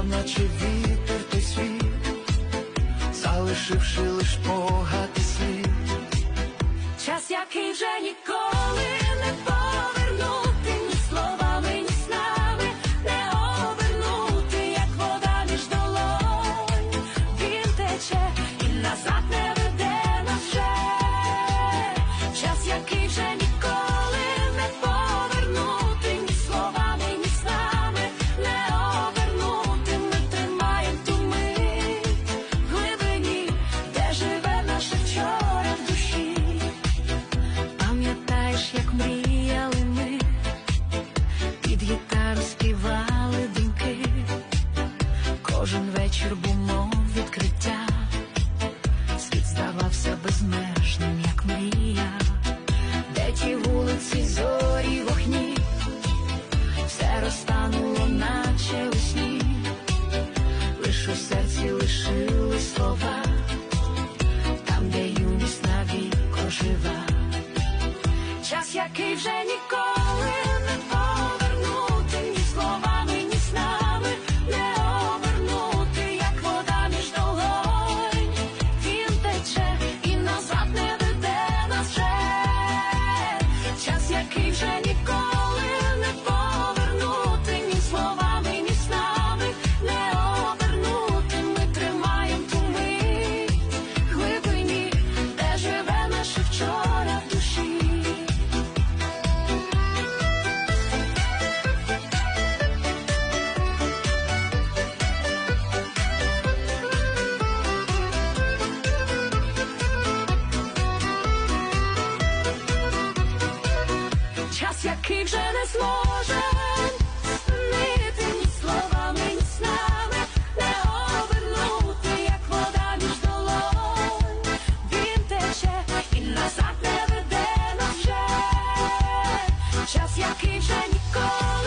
Згадав, наче вітер ти світ, залишивши лиш погати слід, час, який вже ніколи. Кожен вечір був мов відкриття, світ здавався безмежним, як мрія, де ті вулиці, зорі, вогні, все розтануло, наче у сні, лиш у серці лишили слова, там, де юність навіко жива, час, який вже ніколи. час, який вже не зможе спинити ні словами, ні снами, не обернути, як вода між долонь. Він тече і назад не веде нас вже час, який вже ніколи.